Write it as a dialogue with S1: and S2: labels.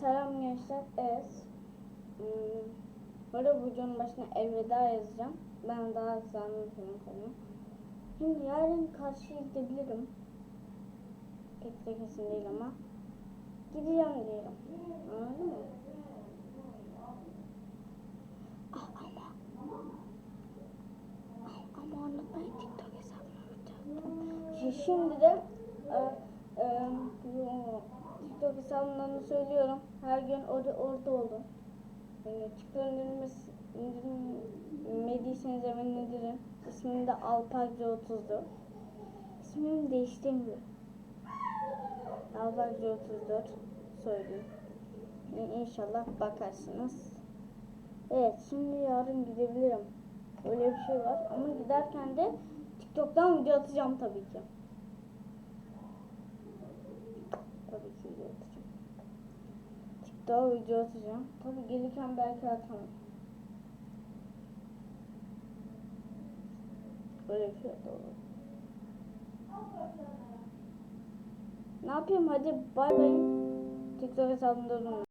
S1: Selam gençler. Evet. Hmm, Böyle bu videonun başına elveda yazacağım. Ben daha size anlatayım. Şimdi yarın karşıya gidebilirim. Pek de kesin değil ama. Gideceğim diyelim. Anladın mı? Ama. Ama unutmayın TikTok unutacaktım. Şimdi de e, e, hesabımdan da söylüyorum. Her gün orada orada olun. Yani TikTok indirmesi, indirmediyseniz hemen indirin. İsmim de Alpakcı 34. İsmimi değiştirmiyorum. Alpakcı 34 söyleyeyim. Yani inşallah bakarsınız. Evet şimdi yarın gidebilirim. Öyle bir şey var ama giderken de TikTok'tan video atacağım tabii ki. Tabii ki video atacağım. TikTok'a video atacağım. Tabii gelirken belki atamam. Öyle bir şey olur. Ne yapayım hadi bay bay. TikTok hesabımda olun.